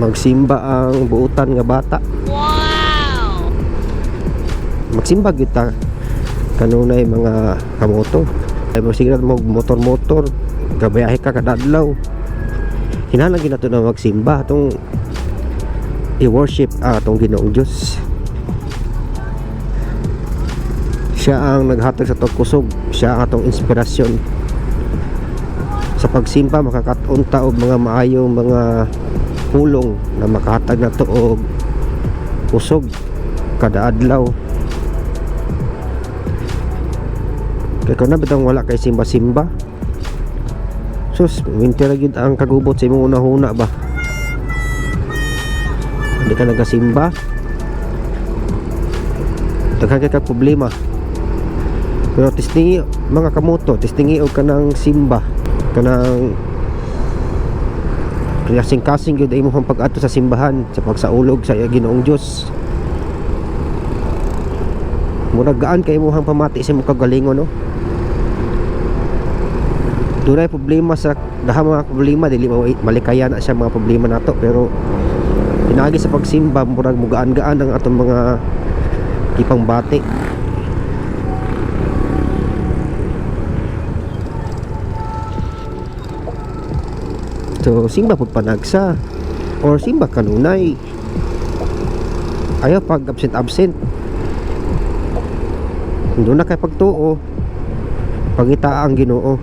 magsimba ang buutan nga bata. Wow! magsimba kita kanunay mga kamoto. Ay mo sige mo motor-motor. Gabayahe ka kada adlaw. Hinahanglan gina na magsimba atong i-worship ah, atong Ginoong Diyos. Siya ang naghatag sa tong kusog. Siya ang atong inspirasyon. Sa pagsimba makakatunta og mga maayong mga pulong na makahatag na to og kusog kada adlaw. Kaya kung nabitang wala kay simba-simba. Sus winter gyud ang kagubot sa imong una-huna ba? Hindi ka nagasimba? Daghan kay ka problema. Pero tistingi mga kamoto tistingi og kanang simba kanang kasing-kasing gyud ay imong pag-ato sa simbahan sa pagsaulog sa Ginoong Dios murag gaan kay imong pamati sa imong kagalingon no? Dunay problema sa daha mga problema dili malikaya na siya mga problema nato pero pinagi sa pagsimba murag mugaan-gaan ang atong mga kipang So simba pud panagsa. Or simba kanunay. Ayaw pag absent absent. Doon na kay pagtuo. Pangita ang Ginoo